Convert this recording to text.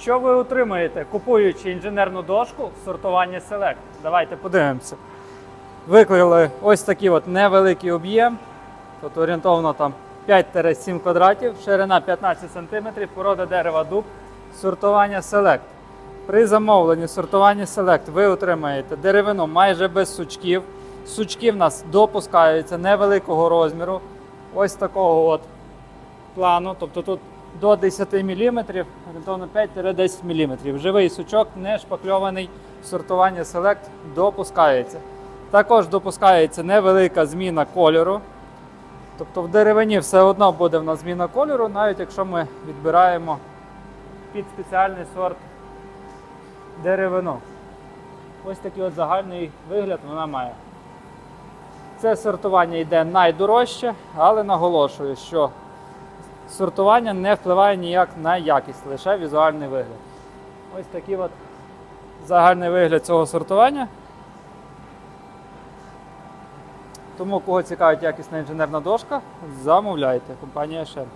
Що ви отримаєте, купуючи інженерну дошку в сортуванні Select? Давайте подивимося. Виклали ось такий от невеликий об'єм, тут орієнтовно там 5-7 квадратів, ширина 15 см, порода дерева дуб, сортування Select. При замовленні сортування Select ви отримаєте деревину майже без сучків. Сучки в нас допускаються невеликого розміру, ось такого от плану. Тобто тут до 10 мм, орієнтовно 5-10 мм. Живий сучок, не шпакльований в сортуванні Select допускається. Також допускається невелика зміна кольору. Тобто в деревині все одно буде в нас зміна кольору, навіть якщо ми відбираємо під спеціальний сорт деревину. Ось такий от загальний вигляд вона має. Це сортування йде найдорожче, але наголошую, що сортування не впливає ніяк на якість, лише візуальний вигляд. Ось такий от загальний вигляд цього сортування. Тому, кого цікавить якісна інженерна дошка, замовляйте. Компанія Шен.